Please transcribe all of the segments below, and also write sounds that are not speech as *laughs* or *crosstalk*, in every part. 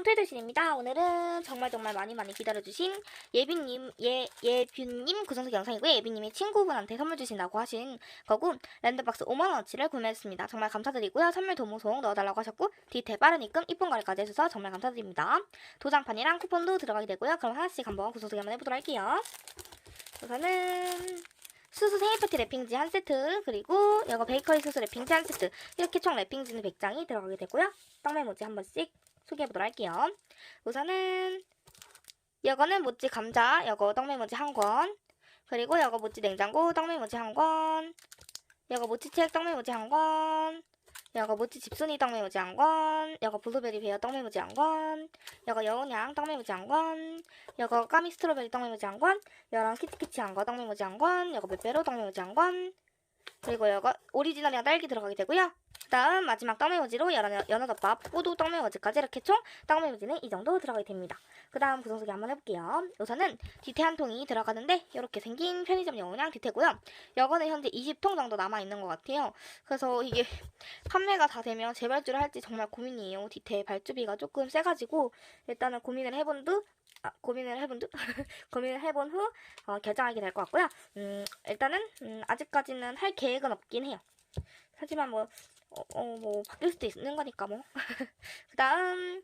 안녕 툴툴신입니다. 오늘은 정말 정말 많이 많이 기다려주신 예빈님 예 예뷰님 구성석 영상이고요. 예빈님이 친구분한테 선물 주신다고 하신 거고 랜덤박스 5만 원어치를 구매했습니다. 정말 감사드리고요. 선물 도무송 넣어달라고 하셨고 디테일 빠른 입금 이쁜 거래까지 해주셔서 정말 감사드립니다. 도장판이랑 쿠폰도 들어가게 되고요. 그럼 하나씩 한번 구성석이 한번 해보도록 할게요. 우선은 수수 생일 파티 랩핑지 한 세트 그리고 이거 베이커리 수수 랩핑지 한 세트 이렇게 총 랩핑지는 100장이 들어가게 되고요. 떡메 모찌 한 번씩 소개해보도록 할게요. 우선은 이거는 모찌 감자 이거 떡메 모찌 한 권. 그리고 이거 모찌 냉장고 떡메 모찌 한 권. 이거 모찌 책 떡메 모찌 한 권. 이거 모찌 집순이 떡메 모찌 한 권. 이거 블루베리 베어 떡메 모찌 한 권. 이거 여운양 떡메 모찌 한 권. 이거 까미 스트로베리 떡메 모찌 한 권. 이거랑 키치키치 한거 떡메 모찌 한 권. 이거 빼빼로 떡메 모찌 한 권. 그리고 이거 오리지널이랑 딸기 들어가게 되고요. 그다음 마지막 떡메모지로 연어, 연어덮밥, 꼬도 떡메모지까지 이렇게 총 떡메모지는 이 정도 들어가게 됩니다. 그 다음 구성소개 한번 해볼게요. 우선은 디테 한 통이 들어가는데 이렇게 생긴 편의점 영양 디테고요. 이거는 현재 20통 정도 남아 있는 것 같아요. 그래서 이게 판매가 다 되면 재발주를 할지 정말 고민이에요. 디테 발주비가 조금 세가지고 일단은 고민을 해본 듯 아, 고민을 해본 듯 *laughs* 고민을 해본 후 어, 결정하게 될 것 같고요. 음, 일단은 음, 아직까지는 할 계획은 없긴 해요. 하지만 뭐 어, 어, 뭐 바뀔 수도 있는 거니까 뭐. *laughs* 그 다음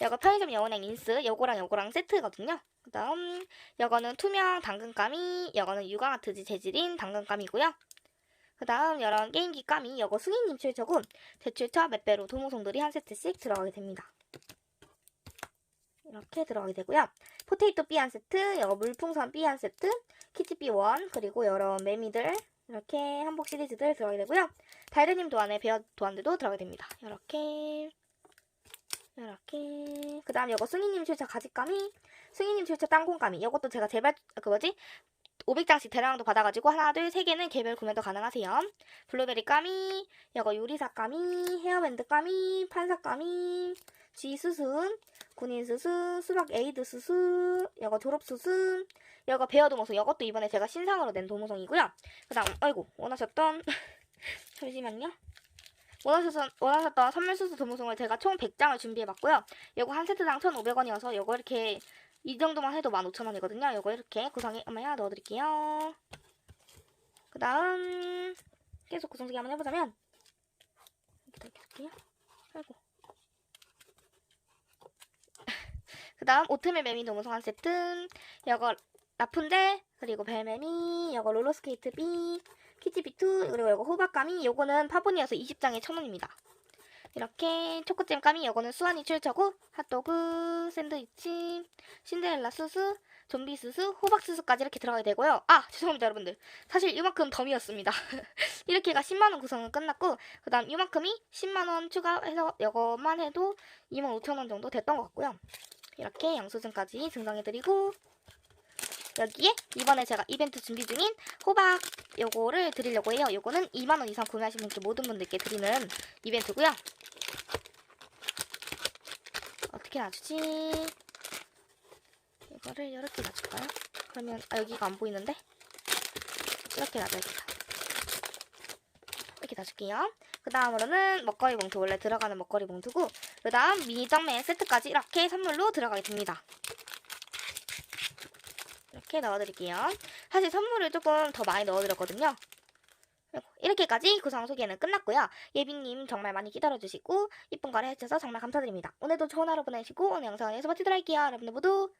이거 편의점 여운행 인스 요거랑 요거랑 세트거든요. 그 다음 요거는 투명 당근감이 요거는 유광아트지 재질인 당근감이고요. 그 다음 이런 게임기 감이 요거 승희님 출처고 제출처 맷배로 도무송들이 한 세트씩 들어가게 됩니다. 이렇게 들어가게 되고요. 포테이토 B 한 세트, 요거 물풍선 B 한 세트, B 원 그리고 여러 매미들 이렇게 한복 시리즈들 들어가게 되고요. 달드님 도안에 베어 도안들도 들어가게 됩니다. 이렇게 이렇게 그 다음 이거 승희님 출처 가지감이 승희님 출처 땅콩감이 이것도 제가 제발 그 뭐지 500장씩 대량도 받아가지고 하나 둘 세 개는 개별 구매도 가능하세요. 블루베리 까미 이거 요리사 까미 헤어밴드 까미 판사 까미 쥐 수순 군인 수수 수박 에이드 수수 이거 졸업 수수 이거 베어 도무송 이것도 이번에 제가 신상으로 낸 도무송이고요. 그 다음 아이고 원하셨던 *laughs* 잠시만요. 원하셨던, 원하셨던 선물 수수 도무송을 제가 총 100장을 준비해봤고요. 요거 한 세트당 1,500원이어서 요거 이렇게 이 정도만 해도 15,000원이거든요. 요거 이렇게 구성에 엄마야 넣어드릴게요. 그 다음 계속 구성되기 한번 해보자면 이렇게 해볼게요. 아이고. 그 다음 오트밀 매미 도무송 한 세트 요거 라푼젤 그리고 벨매미 요거 롤러스케이트 B 키치비투 그리고 이거 호박감이 요거는 파보니어서 20장에 1000원입니다. 이렇게 초코잼 감이 요거는 수완이 출처고 핫도그 샌드위치 신데렐라 수수 좀비 수수 호박 수수까지 이렇게 들어가게 되고요. 아 죄송합니다 여러분들 사실 이만큼 덤이었습니다. *laughs* 이렇게가 10만원 구성은 끝났고 그 다음 이만큼이 10만원 추가해서 요것만 해도 25,000원 정도 됐던 것 같고요. 이렇게 영수증까지 증정해드리고 여기에 이번에 제가 이벤트 준비 중인 호박 요거를 드리려고 해요. 요거는 2만원 이상 구매하신 분께 모든 분들께 드리는 이벤트고요. 어떻게 놔주지? 이거를 이렇게 놔줄까요? 그러면 아 여기가 안 보이는데? 이렇게 놔줘야겠다. 이렇게 놔줄게요. 그 다음으로는 먹거리 봉투 원래 들어가는 먹거리 봉투고 그 다음 미니 정매 세트까지 이렇게 선물로 들어가게 됩니다. 이렇게 넣어드릴게요. 사실 선물을 조금 더 많이 넣어드렸거든요. 이렇게까지 구성 소개는 끝났고요. 예빈님 정말 많이 기다려주시고 이쁜 거를 해주셔서 정말 감사드립니다. 오늘도 좋은 하루 보내시고 오늘 영상을 여기서 마치도록 할게요. 여러분들 모두